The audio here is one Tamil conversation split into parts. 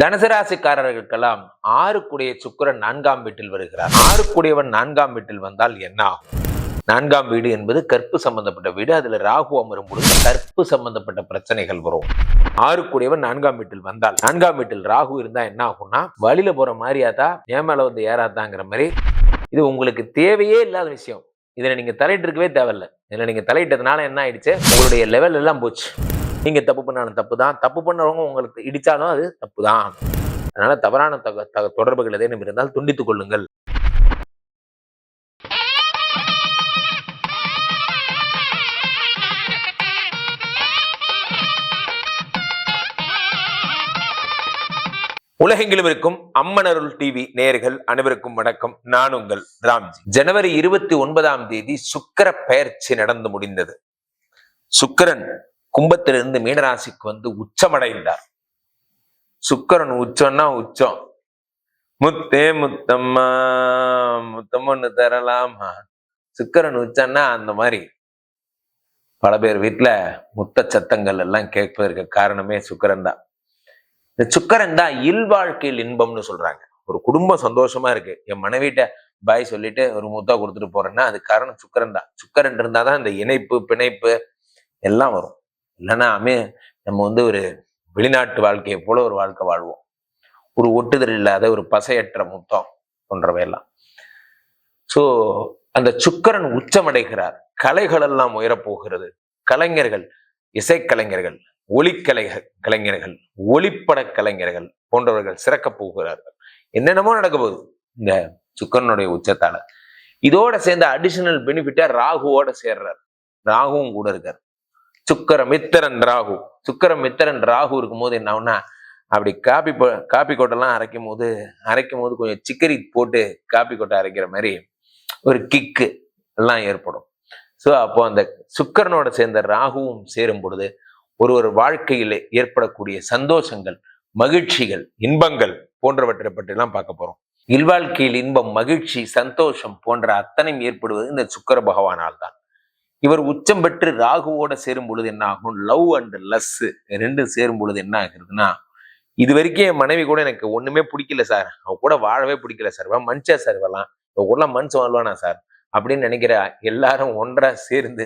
தனுசராசிக்காரர்களுக்கெல்லாம் ஆறுக்குடைய சுக்கரன் நான்காம் வீட்டில் வருகிறார். ஆறுக்குடையவன் நான்காம் வீட்டில் வந்தால் என்ன ஆகும்? நான்காம் வீடு என்பது கற்பு சம்பந்தப்பட்ட வீடு. அதுல ராகு அமரும் பொழுது கற்பு சம்பந்தப்பட்ட பிரச்சனைகள் வரும். ஆறுக்குடையவன் நான்காம் வீட்டில் வந்தால் நான்காம் வீட்டில் ராகு இருந்தா என்ன ஆகும்னா வழியில போற மாதிரியாதா ஏன் மேல வந்து ஏறாதாங்கிற மாதிரி. இது உங்களுக்கு தேவையே இல்லாத விஷயம். இதுல நீங்க தலையிட்டு இருக்கவே தேவையில்லை. இதுல நீங்க தலையிட்டதுனால என்ன ஆயிடுச்சு? உங்களுடைய லெவல் எல்லாம் போச்சு. நீங்க தப்பு பண்ணாலும் தப்பு தான் தப்பு பண்ணவங்க உங்களுக்கு இடிச்சாலும் அது தப்பு தான் அதனால தவறான தக தக தொடர்புகள் ஏதேனும் இருந்தால் துண்டித்துக் கொள்ளுங்கள். உலகெங்கிலும் இருக்கும் அம்மனருள் டிவி நேயர்கள் அனைவருக்கும் வணக்கம். நான் உங்கள் ராம்ஜி. ஜனவரி இருபத்தி ஒன்பதாம் தேதி சுக்கர பெயர்ச்சி நடந்து முடிந்தது. சுக்கிரன் கும்பத்திலிருந்து மீனராசிக்கு வந்து உச்சமடைந்தார். சுக்கரன் உச்சம்னா உச்சம். முத்தே முத்தம்மா முத்தம்மன்னு தரலாமா? சுக்கரன் உச்சம்னா அந்த மாதிரி. பல பேர் வீட்டுல முத்த சத்தங்கள் எல்லாம் கேட்பதற்கு காரணமே சுக்கரன் தான். இந்த சுக்கரன் தான் இல்வாழ்க்கையில் இன்பம்னு சொல்றாங்க. ஒரு குடும்பம் சந்தோஷமா இருக்கு. என் மனைவிட்ட பாய் சொல்லிட்டு ஒரு முத்தா கொடுத்துட்டு போறேன்னா அது காரணம் சுக்கரன் தான். சுக்கரன் இருந்தாதான் இந்த இணைப்பு பிணைப்பு எல்லாம் வரும். இல்லைன்னா நம்ம வந்து ஒரு வெளிநாட்டு வாழ்க்கையை போல ஒரு வாழ்க்கை வாழ்வோம். ஒரு ஒட்டுதல் இல்லாத ஒரு பசையற்ற முத்தம் போன்றவையெல்லாம். ஸோ அந்த சுக்கரன் உச்சமடைகிறார். கலைகள் எல்லாம் உயரப்போகிறது. கலைஞர்கள் இசைக்கலைஞர்கள் ஒளிக்கலை கலைஞர்கள் ஒளிப்பட கலைஞர்கள் போன்றவர்கள் சிறக்க போகிறார்கள். என்னென்னமோ நடக்க போகுது இந்த சுக்கரனுடைய உச்சத்தால. இதோட சேர்ந்த அடிஷனல் பெனிஃபிட்டா ராகுவோட சேர்றார். ராகுவும் கூட இருக்கார். சுக்கரம் மித்திரன் ராகு. சுக்கரம் மித்திரன் ராகு இருக்கும்போது என்ன ஆகும்னா அப்படி காப்பி காபி காப்பி கொட்டெல்லாம் அரைக்கும் போது அரைக்கும் போது கொஞ்சம் சிக்கரி போட்டு காப்பி கொட்டை அரைக்கிற மாதிரி ஒரு கிக்கு எல்லாம் ஏற்படும். ஸோ அப்போ அந்த சுக்கரனோட சேர்ந்த ராகுவும் சேரும் பொழுது ஒரு ஒரு வாழ்க்கையில ஏற்படக்கூடிய சந்தோஷங்கள் மகிழ்ச்சிகள் இன்பங்கள் போன்றவற்றை பற்றிலாம் பார்க்க போறோம். இல்வாழ்க்கையில் இன்பம் மகிழ்ச்சி சந்தோஷம் போன்ற அத்தனையும் ஏற்படுவது இந்த சுக்கர பகவானால் தான். இவர் உச்சம் பெற்று ராகுவோட சேரும் பொழுது என்ன ஆகும்? லவ் அண்ட் லஸ் ரெண்டும் சேரும் பொழுது என்ன ஆகுதுன்னா இது வரைக்கும் என் மனைவி கூட எனக்கு ஒண்ணுமே பிடிக்கல சார். அவ கூட வாழவே பிடிக்கல சார். மனுஷா சார் வரலாம் இவ கூட மனுஷன் வாழ்வானா சார்? அப்படின்னு நினைக்கிற எல்லாரும் ஒன்றா சேர்ந்து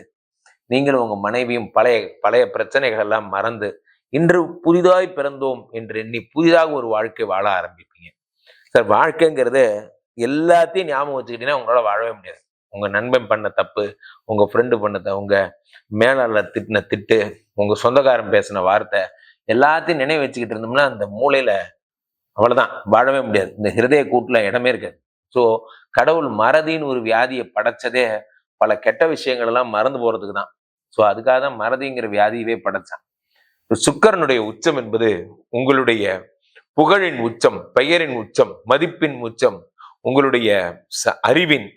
நீங்களும் உங்க மனைவியும் பழைய பழைய பிரச்சனைகள் எல்லாம் மறந்து இன்று புதிதாய் பிறந்தோம் என்று எண்ணி புதிதாக ஒரு வாழ்க்கை வாழ ஆரம்பிப்பீங்க. சார் வாழ்க்கைங்கிறது எல்லாத்தையும் ஞாபகம் வச்சுக்கிட்டீங்கன்னா உங்களால வாழவே முடியாது. உங்கள் நண்பன் பண்ண தப்பு உங்க ஃப்ரெண்டு பண்ண த- உங்க மேலாளர் திட்டின திட்டு உங்க சொந்தக்காரன் பேசின வார்த்தை எல்லாத்தையும் நினைவு வச்சுக்கிட்டு இருந்தோம்னா அந்த மூளையில் அவ்வளோதான் வாழவே முடியாது. இந்த ஹிருதய கூட்டில் இடமே இருக்காது. ஸோ கடவுள் மறதின்னு ஒரு வியாதியை படைச்சதே பல கெட்ட விஷயங்கள் எல்லாம் மறந்து போறதுக்கு தான் ஸோ அதுக்காக தான் மறதிங்கிற வியாதியவே படைச்சான். சுக்கரனுடைய உச்சம் என்பது உங்களுடைய புகழின் உச்சம் பெயரின் உச்சம் மதிப்பின் உச்சம் உங்களுடைய ச- அறிவின்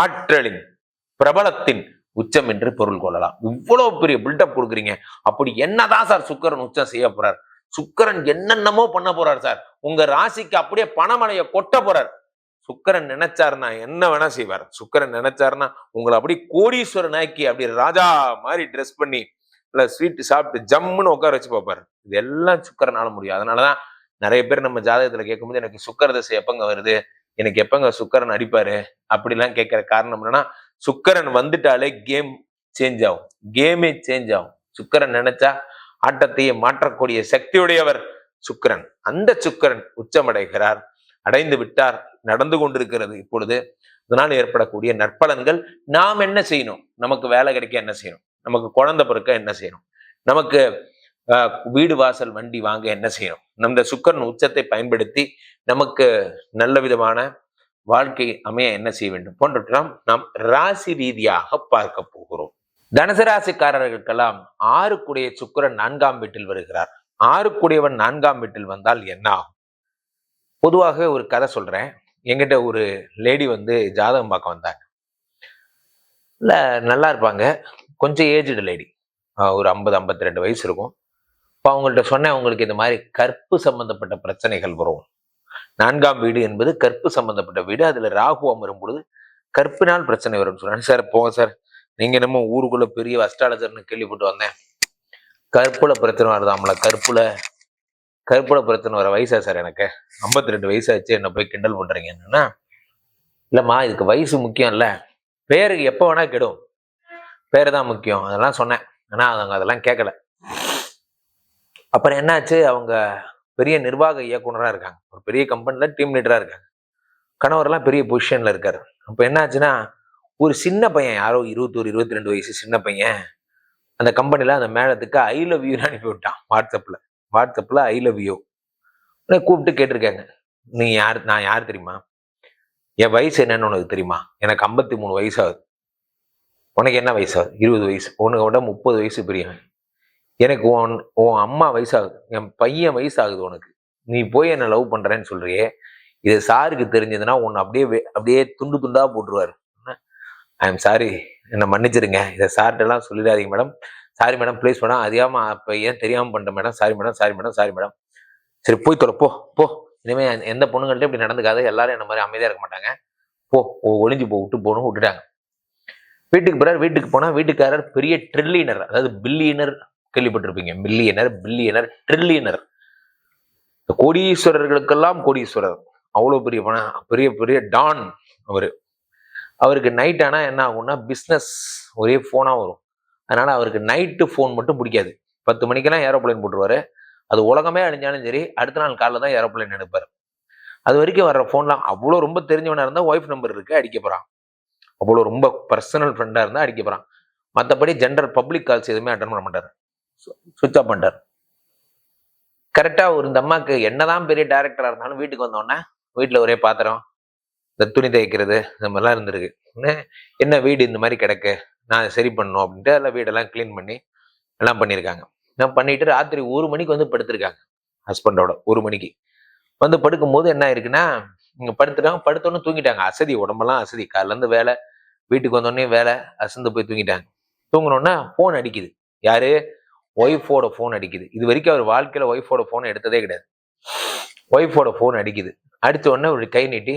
ஆற்றலின் பிரபலத்தின் உச்சம் என்று பொருள் கொள்ளலாம். இவ்வளவு பெரிய பில்டப் கொடுக்குறீங்க. அப்படி என்னதான் சார் சுக்கரன் உச்சம் செய்ய போறார்? சுக்கரன் என்னென்னமோ பண்ண போறார் சார். உங்க ராசிக்கு அப்படியே பணமழைய கொட்ட போறார். சுக்கரன் நினைச்சாருன்னா என்ன வேணா செய்வார். சுக்கரன் நினைச்சாருன்னா உங்களை அப்படி கோடீஸ்வரன் ஆக்கி அப்படி ராஜா மாதிரி ட்ரெஸ் பண்ணி இல்ல ஸ்வீட் சாப்பிட்டு ஜம்முன்னு உட்கார வச்சு பார்ப்பார். இது எல்லாம் சுக்கரனால முடியும். அதனாலதான் நிறைய பேர் நம்ம ஜாதகத்துல கேட்கும்போது எனக்கு சுக்கர தசை எப்பங்க வருது? எனக்கு எப்பங்க சுக்கரன் அடிப்பாரு? அப்படிலாம் கேட்கற காரணம் என்னன்னா சுக்கரன் வந்துட்டாலே கேம் சேஞ்ச் ஆகும். கேமே சேஞ்ச் ஆகும். சுக்கரன் நினைச்சா ஆட்டத்தையே மாற்றக்கூடிய சக்தியுடையவர் சுக்கிரன். அந்த சுக்கிரன் உச்சமடைகிறார் அடைந்து விட்டார் நடந்து கொண்டிருக்கிறது இப்பொழுது. அதனால் ஏற்படக்கூடிய நற்பலன்கள் நாம் என்ன செய்யணும்? நமக்கு வேலை கிடைக்க என்ன செய்யணும்? நமக்கு குழந்தை பிறக்க என்ன செய்யணும்? நமக்கு வீடு வாசல் வண்டி வாங்க என்ன செய்யணும்? நம்ம சுக்கரன் உச்சத்தை பயன்படுத்தி நமக்கு நல்ல விதமான வாழ்க்கை அமைய என்ன செய்ய வேண்டும் போன்றவற்றாம் நாம் ராசி ரீதியாக பார்க்க போகிறோம். தனுசு ராசிக்காரர்களுக்கெல்லாம் ஆறுக்குடைய சுக்கிரன் நான்காம் வீட்டில் வருகிறார். ஆறுக்குடையவன் நான்காம் வீட்டில் வந்தால் என்ன ஆகும்? பொதுவாக ஒரு கதை சொல்றேன். எங்கிட்ட ஒரு லேடி வந்து ஜாதகம் பார்க்க வந்தாங்க. இல்லை நல்லா இருப்பாங்க. கொஞ்சம் ஏஜ்டு லேடி ஒரு ஐம்பது ஐம்பத்தி ரெண்டு வயசு இருக்கும். இப்போ அவங்கள்ட்ட சொன்னேன் உங்களுக்கு இந்த மாதிரி கற்பு சம்பந்தப்பட்ட பிரச்சனைகள் வரும். நான்காம் வீடு என்பது கற்பு சம்பந்தப்பட்ட வீடு. அதில் ராகு அமரும் பொழுது கற்பினால் பிரச்சனை வரும்னு சொன்னாங்க சார் போங்க சார். நீங்க என்னமோ ஊருக்குள்ள பெரிய அஸ்ட்ராலஜர்னு கேள்விப்பட்டு வந்தேன். கற்புல பிரச்சனை வருதாம்ல? கற்புல கற்புல பிரச்சனை வர வயசா சார் எனக்கு? 52 ரெண்டு வயசாச்சு என்ன போய் கிண்டல் பண்றீங்க என்னன்னா இல்லம்மா இதுக்கு வயசு முக்கியம் இல்ல பேருக்கு எப்போ வேணா கெடும். பேரு தான் முக்கியம். அதெல்லாம் சொன்னேன். ஆனா அவங்க அதெல்லாம் கேட்கல அப்புறம் என்னாச்சு? அவங்க பெரிய நிர்வாக இயக்குனராக இருக்காங்க. ஒரு பெரிய கம்பெனியில் டீம் லீடராக இருக்காங்க. கணவரெல்லாம் பெரிய பொசிஷனில் இருக்கார். அப்போ என்னாச்சுன்னா ஒரு சின்ன பையன் யாரோ இருபத்தோரு இருபத்தி ரெண்டு வயசு சின்ன பையன் அந்த கம்பெனியில் அந்த மேடத்துக்கு ஐ லவ் யூன்னு அனுப்பி விட்டான் வாட்ஸ்அப்பில் வாட்ஸ்அப்பில் ஐ லவ் யூ கூப்பிட்டு கேட்டிருக்காங்க. நீ யார் நான் யார் தெரியுமா? என் வயசு என்னன்னு உனக்கு தெரியுமா? எனக்கு ஐம்பத்தி மூணு வயசு ஆகுது. உனக்கு என்ன வயசு ஆகுது? இருபது வயசு. உனக்கு விட முப்பது வயசு பெரியவன். எனக்கு உன் உன் அம்மா வயசாகுது என் பையன் வயசாகுது உனக்கு. நீ போய் என்னை லவ் பண்ணுறேன்னு சொல்கிறியே இது சாருக்கு தெரிஞ்சதுன்னா உன்னை அப்படியே அப்படியே துண்டு துண்டாக போட்டுருவாரு. ஐ எம் சாரி என்னை மன்னிச்சிருங்க. இதை சார்கிட்டலாம் சொல்லிடாதீங்க madam sorry madam please madam அதிகமாக அப்போ ஏன் தெரியாமல் பண்ணிட்டேன் madam sorry madam sorry madam sorry madam சரி போய் தொலை போ போ. இனிமேல் எந்த- எந்த பொண்ணுங்கள்ட்ட இப்படி நடந்துக்காது. எல்லாரும் என்ன மாதிரி அமைதியாக இருக்க மாட்டாங்க. போ ஓ ஒளிஞ்சு போ விட்டு போகணும் விட்டுட்டாங்க. வீட்டுக்கு போகிறார் வீட்டுக்கு போனால் வீட்டுக்காரர் பெரிய ட்ரில்லியனர் அதாவது பில்லியனர் கேள்விப்பட்டிருப்பீங்க. மில்லியனர் பில்லியனர் ட்ரில்லியனர் கோடீஸ்வரர்களுக்கெல்லாம் கோடீஸ்வரர். அவ்வளோ பெரிய பணம் பெரிய பெரிய டான் அவர். அவருக்கு நைட் ஆனால் என்ன ஆகும்னா பிஸ்னஸ் ஒரே ஃபோனாக வரும். அதனால் அவருக்கு நைட்டு ஃபோன் மட்டும் பிடிக்காது. பத்து மணிக்கெல்லாம் ஏரோப்ளேன் போட்டுருவாரு. அது உலகமே அழிஞ்சாலும் சரி அடுத்த நாள் காலைல தான் ஏரோப்ளேன் எடுப்பார். அது வரைக்கும் வர்ற ஃபோன்லாம் அவ்வளோ ரொம்ப தெரிஞ்சவனாக இருந்தால் ஒய்ஃப் நம்பர் இருக்குது அடிக்க போகிறான் அவ்வளோ ரொம்ப பர்சனல் ஃப்ரெண்டாக இருந்தால் அடிக்க போகிறான் மற்றபடி ஜென்ரல் பப்ளிக் கால்ஸ் எதுவுமே அட்டன் பண்ண மாட்டார். சுவிச் ஆஃப் பண்ணிட்டார். கரெக்டாக ஒரு இந்த அம்மாக்கு என்னதான் பெரிய டேரக்டராக இருந்தாலும் வீட்டுக்கு வந்தோடனே வீட்டில் ஒரே பாத்திரம் இந்த துணி தைக்கிறது இந்த மாதிரிலாம் இருந்திருக்கு. என்ன வீடு இந்த மாதிரி கிடக்கு? நான் சரி பண்ணணும் அப்படின்ட்டு எல்லாம் வீடெல்லாம் க்ளீன் பண்ணி எல்லாம் பண்ணியிருக்காங்க. நான் பண்ணிட்டு ராத்திரி ஒரு மணிக்கு வந்து படுத்திருக்காங்க ஹஸ்பண்டோட ஒரு மணிக்கு. வந்து படுக்கும்போது என்ன ஆயிருக்குன்னா இங்கே படுத்துட்டாங்க படுத்தோன்னு தூங்கிட்டாங்க. அசதி உடம்பெல்லாம் அசதி. காலைலருந்து வேலை வீட்டுக்கு வந்தோடனே வேலை அசந்து போய் தூங்கிட்டாங்க. தூங்கினோன்னா ஃபோன் அடிக்குது. யாரு? ஒய்ஃபோட ஃபோன் அடிக்குது. இது வரைக்கும் அவர் வாழ்க்கையில் ஒய்ஃபோட ஃபோன் எடுத்ததே கிடையாது. ஒய்ஃபோட ஃபோன் அடிக்குது. அடித்த உடனே ஒரு கை நீட்டி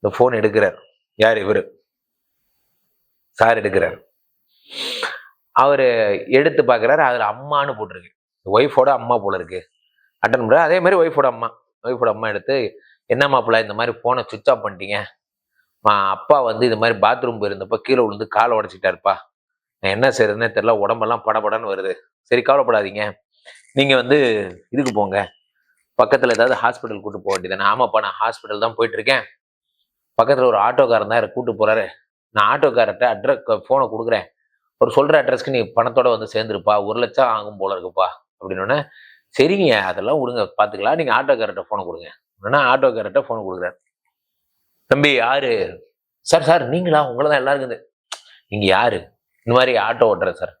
இந்த ஃபோன் எடுக்கிறார். யார் இவரு? சார் எடுக்கிறார். அவர் எடுத்து பார்க்குறாரு. அதில் அம்மான்னு போட்டிருக்கு. ஒய்ஃபோட அம்மா போல இருக்கு. அட்டன் பண்ணுற அதே மாதிரி ஒய்ஃபோட அம்மா. ஒய்ஃபோட அம்மா எடுத்து என்ன மாப்பிள்ள இந்த மாதிரி ஃபோனை சுவிச் ஆஃப் பண்ணிட்டீங்க? அப்பா வந்து இது மாதிரி பாத்ரூம் போயிருந்தப்ப கீழே விழுந்து காலை உடச்சிட்டாருப்பா. என்ன செய்யறதுன்னே தெரில உடம்பெல்லாம் படபடன்னு வருது. சரி கவலைப்படாதீங்க. நீங்கள் வந்து இதுக்கு போங்க. பக்கத்தில் ஏதாவது ஹாஸ்பிட்டல் கூட்டு போக வேண்டியது ஆமாப்பா நான் ஹாஸ்பிட்டல் தான் போயிட்டுருக்கேன். பக்கத்தில் ஒரு ஆட்டோக்காரன் தான் கூட்டு போகிறாரு நான் ஆட்டோக்காரர்கிட்ட அட்ரஸ் ஃபோனை கொடுக்குறேன். ஒரு சொல்கிற அட்ரஸ்க்கு நீ பணத்தோட வந்து சேர்ந்துருப்பா. ஒரு லட்சம் ஆகும் போல இருக்குப்பா. அப்படின்னோடனே சரிங்க அதெல்லாம் விடுங்க. பார்த்துக்கலாம் நீங்கள் ஆட்டோக்காரர்கிட்ட ஃபோனை கொடுங்க. உடனே ஆட்டோக்காரர்கிட்ட ஃபோன் கொடுக்குறேன் தம்பி யாரு? சார் சார் நீங்களா? உங்களை தான் எல்லாருக்கும் நீங்கள் யார் யாரு? இந்த மாதிரி ஆட்டோ ஓட்டுறேன் சார்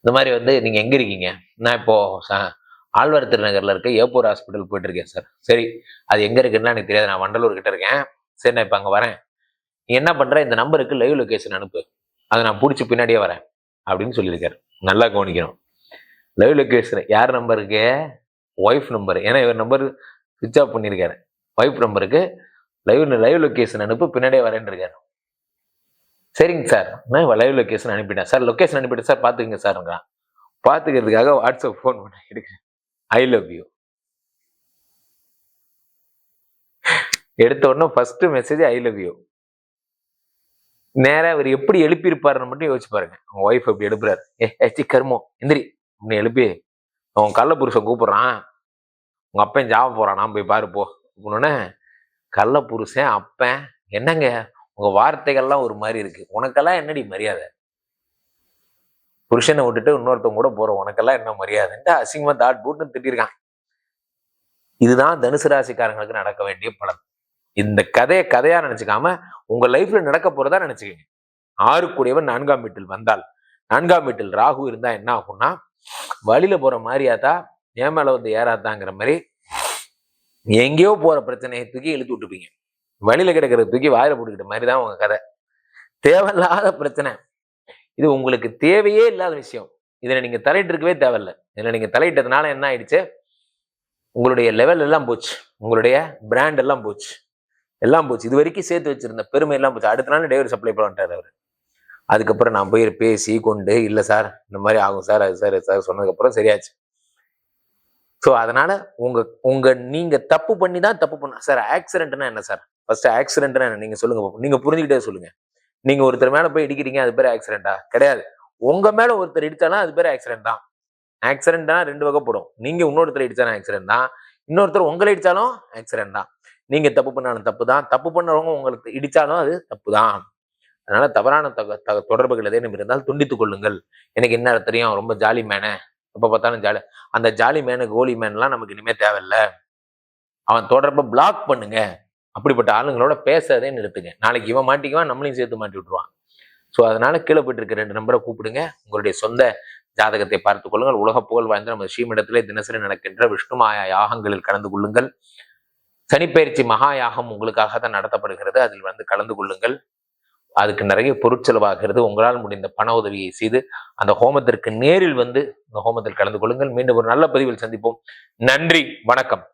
இந்த மாதிரி வந்து நீங்கள் எங்கே இருக்கீங்க? நான் இப்போது ச- ஆழ்வார் திருநகரில் இருக்க ஏப்பூர் ஹாஸ்பிட்டல் போயிட்டுருக்கேன் சார் சரி அது எங்கே இருக்குன்னு எனக்கு தெரியாது. நான் வண்டலூர் கிட்ட இருக்கேன். சரி நான் இப்போ அங்கே வரேன். நீ என்ன பண்ணுற இந்த நம்பருக்கு லைவ் லொக்கேஷன் அனுப்பு. அதை நான் பிடிச்சி பின்னாடியே வரேன். அப்படின்னு சொல்லியிருக்காரு. நல்லா கவனிக்கணும். லைவ் லொக்கேஷன் யார் நம்பருக்கு ஒய்ஃப் நம்பர் ஏன்னா இவர் நம்பர் சுவிச் ஆஃப் பண்ணியிருக்காரு. ஒய்ஃப் நம்பருக்கு லைவ் லைவ் லொக்கேஷன் அனுப்பு பின்னாடியே வரேன்னு இருக்காரு. சரிங்க சார். நான் லைவ் லொக்கேஷன் அனுப்பிட்டேன். சார் லொக்கேஷன் அனுப்பிட்டேன் சார் பார்த்துக்கங்க சார்ங்கிறான் பார்த்துக்கிறதுக்காக வாட்ஸ்அப் ஃபோன் பண்ண எடுக்கிறேன். ஐ லவ் யூ எடுத்த உடனே first message I love you நேராக அவர் எப்படி எழுப்பியிருப்பாருன்னு மட்டும் யோசிச்சு பாருங்க. உங்க ஒய்ஃப் எப்படி எழுப்புறாரு. ஏ ஏச்சி கருமோ எந்திரி. அப்படின்னு எழுப்பி அவன் கள்ள புருஷன் கூப்பிட்றான். உங்க அப்பன் ஜாப போறான். நான் போய் பாரு போ. அப்படின்னோடனே கள்ள புருஷன் அப்பன் என்னங்க? உங்க வார்த்தைகள்லாம் ஒரு மாதிரி இருக்கு. உனக்கெல்லாம் என்னடி மரியாதை? புருஷனை விட்டுட்டு இன்னொருத்தவங்க கூட போற உனக்கெல்லாம் என்ன மரியாதைன்ட்டு அசிங்கமா தாட் போட்டுன்னு திட்டிருக்கான். இதுதான் தனுசு ராசிக்காரங்களுக்கு நடக்க வேண்டிய பலன் இந்த கதையை கதையா நினைச்சுக்காம உங்க லைஃப்ல நடக்க போறதா நினைச்சுக்கோங்க. ஆறு கூடியவன் நான்காம் வீட்டில் வந்தால். நான்காம் வீட்டில் ராகு இருந்தா என்ன ஆகும்னா வழியில போற மாதிரியாத்தா ஏன் மேல வந்து ஏறாதாங்கிற மாதிரி எங்கேயோ போற பிரச்சனையை தூக்கி இழுத்து விட்டுப்பீங்க. வழியில் கிடக்கிற தூக்கி வாயில் போட்டுக்கிட்ட மாதிரி தான் உங்கள் கதை. தேவையில்லாத பிரச்சனை. இது உங்களுக்கு தேவையே இல்லாத விஷயம். இதில் நீங்கள் தலையிட்டு இருக்கவே இதில் நீங்கள் தலையிட்டதுனால என்ன ஆயிடுச்சு? உங்களுடைய லெவல் எல்லாம் போச்சு. உங்களுடைய பிராண்ட் எல்லாம் போச்சு. எல்லாம் போச்சு. இது வரைக்கும் சேர்த்து வச்சிருந்த பெருமை எல்லாம் போச்சு. அடுத்த நாள் டெலிவரி சப்ளை பண்ணிட்டார் அவர். அதுக்கப்புறம் நான் போய் பேசி கொண்டு இல்லை சார் இந்த மாதிரி ஆகும் சார் அது சார் சார் சொன்னதுக்கப்புறம் சரியாச்சு. ஸோ அதனால உங்க உங்க நீங்க தப்பு பண்ணி தான் தப்பு பண்ண சார் ஆக்சிடென்ட்னா என்ன சார்? ஃபர்ஸ்ட் ஆக்சிடென்ட்னா நீங்க சொல்லுங்க நீங்க புரிஞ்சுக்கிட்டே சொல்லுங்க. நீங்க ஒருத்தர் மேல போய் இடிக்கிறீங்க அது பேர் ஆக்சிடென்ட்டா கிடையாது. உங்க மேல ஒருத்தர் இடிச்சாலும் அது பேர் ஆக்சிடென்ட் தான். ஆக்சிடென்ட்னா ரெண்டு வகைப்படும். நீங்க இன்னொருத்தர் இடிச்சாலும் ஆக்சிடென்ட் தான். இன்னொருத்தர் உங்களை இடிச்சாலும் ஆக்சிடென்ட் தான். நீங்க தப்பு பண்ணாலும் தப்பு தான். தப்பு பண்ணவங்க உங்களுக்கு இடிச்சாலும் அது தப்பு தான். அதனால தவறான தக தக- தொடர்புகள் ஏதேனும் இருந்தால் துண்டித்துக் கொள்ளுங்கள். எனக்கு என்ன தெரியும்? ரொம்ப ஜாலி மேனே எப்ப பார்த்தாலும் ஜாலி அந்த ஜாலி மேனு கோலி மேன்லாம் நமக்கு இனிமே தேவையில்ல. அவன் தொடர்பை பிளாக் பண்ணுங்க. அப்படிப்பட்ட ஆளுங்களோட பேசுறதே நிறுத்துங்க. நாளைக்கு இவன் மாட்டிக்குவான் நம்மளையும் சேர்த்து மாட்டி விட்டுருவான். ஸோ அதனால கீழே போயிட்டு இருக்க ரெண்டு நம்பரை கூப்பிடுங்க. உங்களுடைய சொந்த ஜாதகத்தை பார்த்துக் கொள்ளுங்கள். உலக புகழ் வாய்ந்த நம்ம ஸ்ரீமிடத்திலே தினசரி நடக்கின்ற விஷ்ணுமாயா யாகங்களில் கலந்து கொள்ளுங்கள். சனிப்பயிற்சி மகா யாகம் உங்களுக்காக தான் நடத்தப்படுகிறது. அதில் வந்து கலந்து கொள்ளுங்கள். அதுக்கு நிறைய பொருட்செலவாகிறது. உங்களால் முடிந்த பண உதவியை செய்து அந்த ஹோமத்திற்கு நேரில் வந்து இந்த ஹோமத்தில் கலந்து கொள்ளுங்கள். மீண்டும் ஒரு நல்ல பதிவில் சந்திப்போம். நன்றி. வணக்கம்.